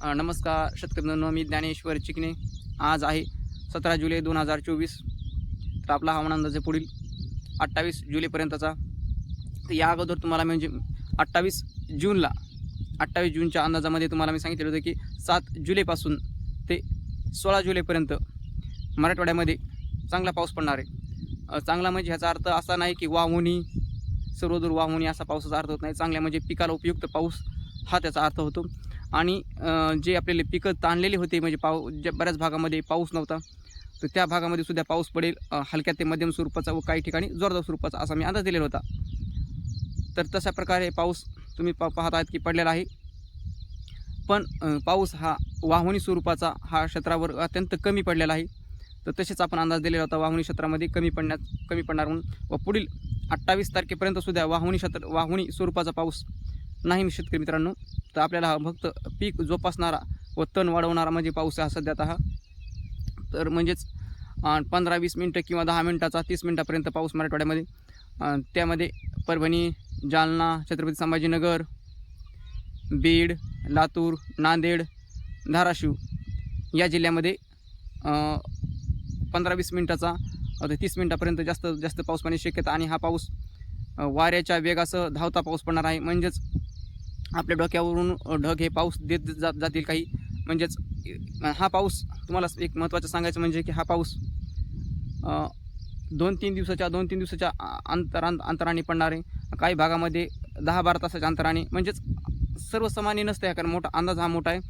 नमस्कार शेतकरी मी ज्ञानेश्वर चिकणे आज आहे सतरा जुलै दोन हजार चोवीस. तर आपला हवामान अंदाज पुढील अठ्ठावीस जुलैपर्यंतचा. तर या अगोदर तुम्हाला म्हणजे अठ्ठावीस जूनला अठ्ठावीस जूनच्या अंदाजामध्ये तुम्हाला मी सांगितलेलं होतं की सात जुलैपासून ते सोळा जुलैपर्यंत मराठवाड्यामध्ये चांगला पाऊस पडणार आहे. चांगला म्हणजे ह्याचा अर्थ असा नाही की वाहुनी सर्वदूर वाहुनी असा पावसाचा अर्थ होत नाही. चांगल्या म्हणजे पिकाला उपयुक्त पाऊस हा त्याचा अर्थ होतो. आणि जे आपल्याला पिकं ताणलेले होते म्हणजे पाऊ ज्या बऱ्याच भागामध्ये पाऊस नव्हता तर त्या भागामध्ये सुद्धा पाऊस पडेल हलक्या ते मध्यम स्वरूपाचा व काही ठिकाणी जोरदार स्वरूपाचा असा मी अंदाज दिलेला होता. तर तशा प्रकारे पाऊस तुम्ही पा पाहत आहात की पडलेला आहे. पण पाऊस हा वाहुनी स्वरूपाचा हा क्षेत्रावर अत्यंत कमी पडलेला आहे. तर तसेच आपण अंदाज दिलेला होता वाहुनी क्षेत्रामध्ये कमी पडण्यात कमी पडणार म्हणून व पुढील अठ्ठावीस तारखेपर्यंत सुद्धा वाहुनी क्षेत्र वाहुनी स्वरूपाचा पाऊस नाही शेतकरी मित्रांनो. तर आपल्याला हा फक्त पीक जोपासणारा व तण वाढवणारा म्हणजे पाऊस हा सध्यात हा. तर म्हणजेच पंधरा वीस मिनटं किंवा दहा मिनटाचा तीस मिनटापर्यंत पाऊस मराठवाड्यामध्ये. त्यामध्ये परभणी जालना छत्रपती संभाजीनगर बीड लातूर नांदेड धाराशिव या जिल्ह्यामध्ये पंधरा वीस मिनटाचा ते तीस मिनटापर्यंत जास्त जास्त पाऊस पाण्याची शक्यता आणि हा पाऊस वाऱ्याच्या वेगासह धावता पाऊस पडणार आहे. म्हणजेच आपल्या डोक्यावरून ढग हे पाऊस देत जात जातील काही. म्हणजेच हा पाऊस तुम्हाला एक महत्त्वाचं सांगायचं म्हणजे की हा पाऊस दोन तीन दिवसाच्या दोन तीन दिवसाच्या अ, अंतरां अंतराने पडणार आहे काही भागामध्ये दहा बारा तासाच्या अंतराने. म्हणजेच सर्वसामान्य नसतं आहे कारण मोठा अंदाज हा मोठा आहे.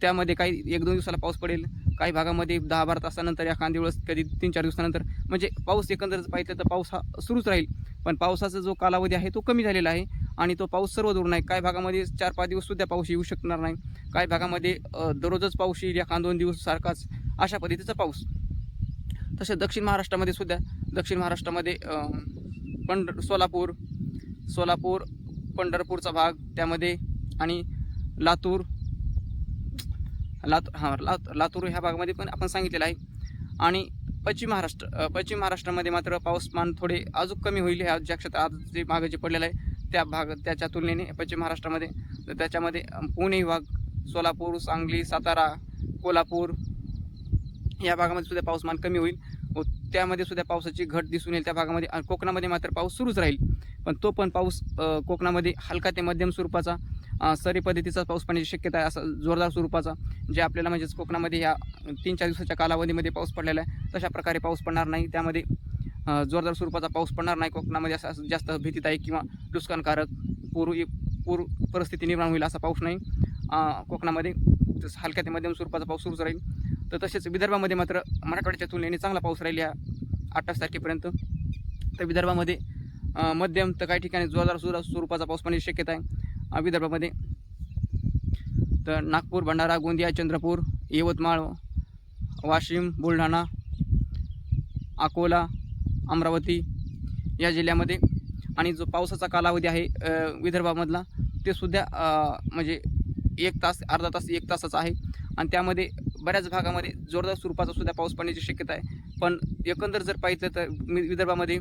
त्यामध्ये काही एक दोन दिवसाला पाऊस पडेल. काही भागामध्ये दहा बारा तासानंतर एखाद्या वेळेस कधी तीन चार दिवसानंतर. म्हणजे पाऊस एकंदरच पाहिजे तर पाऊस हा सुरूच राहील. पण पावसाचा जो कालावधी आहे तो कमी झालेला आहे. आणि तो पाऊस सर्व दूर नाही. काही भागामध्ये चार पाच दिवससुद्धा पाऊस येऊ शकणार नाही. काही भागामध्ये दररोजच पाऊस येईल एखाद दोन दिवस सारखाच. अशा पद्धतीचा पाऊस. तसे दक्षिण महाराष्ट्रामध्ये सुद्धा दक्षिण महाराष्ट्रामध्ये अ, पंढर सोलापूर सोलापूर पंढरपूरचा भाग त्यामध्ये आणि लातूर लातूर हां लात लातूर ह्या भागामध्ये पण आपण सांगितलेलं आहे. आणि पश्चिम महाराष्ट्र पश्चिम महाराष्ट्रामध्ये मात्र पाऊसमान थोडे अजून कमी होईल. ह्या ज्या क्षेत्रात आज जे मागं जे पडलेलं आहे त्या भाग त्याच्या तुलनेने पश्चिम महाराष्ट्रामध्ये. तर त्याच्यामध्ये पुणे विभाग सोलापूर सांगली सातारा कोल्हापूर या भागामध्ये सुद्धा पाऊसमान कमी होईल. व त्यामध्ये सुद्धा पावसाची घट दिसून येईल. त्या भागामध्ये आणि कोकणामध्ये मात्र पाऊस सुरूच राहील. पण तो पण पाऊस कोकणामध्ये हलका ते मध्यम स्वरूपाचा सरी पद्धतीचा पाऊस पडण्याची शक्यता आहे असा जोरदार स्वरूपाचा जे आपल्याला म्हणजेच कोकणामध्ये ह्या तीन चार दिवसाच्या कालावधीमध्ये पाऊस पडलेला आहे तशा प्रकारे पाऊस पडणार नाही. त्यामध्ये जोरदार स्वरूपाचा पाऊस पडणार नाही. कोकणामध्ये असं जास्त भीतीदायक किंवा नुकसानकारक पूर पूर परिस्थिती निर्माण होईल असा पाऊस नाही. कोकणामध्ये तसं हलक्या ते मध्यम स्वरूपाचा पाऊस सुरूच राहील. तर तसेच विदर्भामध्ये मात्र मराठवाड्याच्या तुलनेने चांगला पाऊस राहील या अठ्ठावीस तारखेपर्यंत. तर विदर्भामध्ये मध्यम तर काही ठिकाणी जोरदार जोरदार स्वरूपाचा पाऊस पडण्याची शक्यता आहे. विदर्भामध्ये तर नागपूर भंडारा गोंदिया चंद्रपूर यवतमाळ वाशिम बुलढाणा अकोला अमरावती या जिल्ह्यामध्ये. आणि जो पावसाचा कालावधी आहे विदर्भामधला ते सुद्धा म्हणजे एक तास अर्धा तास एक तासाचा आहे. आणि त्यामध्ये बऱ्याच भागामध्ये जोरदार स्वरूपाचा सुद्धा पाऊस पडण्याची शक्यता आहे. पण एकंदर जर पाहिलं तर विदर्भामध्ये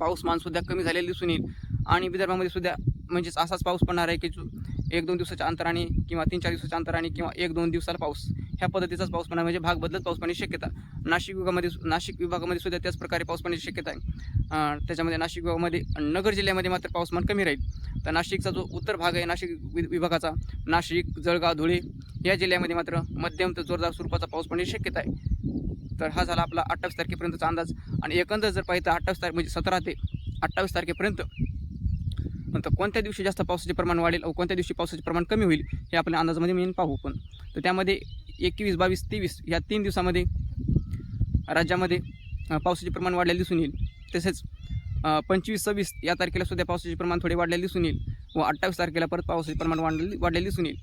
पाऊसमानसुद्धा कमी झालेलं दिसून येईल. आणि विदर्भामध्ये सुद्धा म्हणजेच असाच पाऊस पडणार आहे की एक दोन दिवसाच्या अंतराने किंवा तीन चार दिवसाच्या अंतराने किंवा एक दोन दिवसाला पाऊस ह्या पद्धतीचाच पाऊस पडणार म्हणजे भाग बदलत पाऊस पाणी शक्यता. नाशिक विभागामध्ये नाशिक विभागामध्ये सुद्धा त्याच प्रकारे पाऊस पाण्याची शक्यता आहे. त्याच्यामध्ये नाशिक विभागामध्ये नगर जिल्ह्यामध्ये मात्र पाऊसमान कमी राहील. तर नाशिकचा जो उत्तर भाग आहे नाशिक विभागाचा नाशिक जळगाव धुळे या जिल्ह्यामध्ये मात्र मध्यम ते जोरदार स्वरूपाचा पाऊस पडण्याची शक्यता आहे. तर हा झाला आपला अठ्ठावीस तारखेपर्यंतचा अंदाज. आणि एकंदर जर पाहिजे तर अठ्ठावीस तारीख म्हणजे सतरा ते अठ्ठावीस तारखेपर्यंत नंतर कोणत्या दिवशी जास्त पावसाचे प्रमाण वाढेल व कोणत्या दिवशी पावसाचे प्रमाण कमी होईल हे आपल्या अंदाजामध्ये मेन पाहू पण तर त्यामध्ये एकवीस बावीस तेवीस ह्या तीन दिवसामध्ये राज्यामध्ये पावसाचे प्रमाण वाढलेले दिसून येईल. तसेच पंचवीस सव्वीस या तारखेला सुद्धा पावसाचे प्रमाण थोडे वाढलेले दिसून येईल व अठ्ठावीस तारखेला परत पावसाचे प्रमाण वाढले वाढलेले दिसून येईल.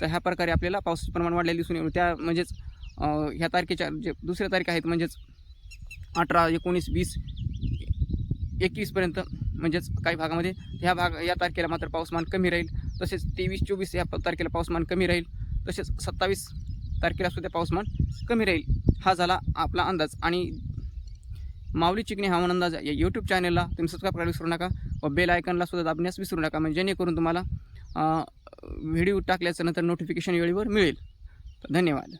तर ह्या प्रकारे आपल्याला पावसाचे प्रमाण वाढलेले दिसून येईल. त्या म्हणजेच ह्या तारखेच्या जे दुसऱ्या तारखे आहेत म्हणजेच अठरा एकोणीस वीस एकवीसपर्यंत म्हणजेच काही भागामध्ये ह्या भाग या तारखेला मात्र पाऊसमान कमी राहील. तसेच तेवीस चोवीस या तारखेला पाऊसमान कमी राहील. तसेच सत्तावीस तारखेला सुद्धा पाऊसमान कमी राहील. हा झाला आपला अंदाज. आणि माऊली चिकणी हवामान अंदाज या यूट्यूब चॅनलला तुम्ही सबस्क्राईब करायला विसरू नका व बेल आयकनला सुद्धा दाबण्यास विसरू नका. म्हणजे जेणेकरून तुम्हाला व्हिडिओ टाकल्याचं नंतर नोटिफिकेशन वेळेवर मिळेल. धन्यवाद.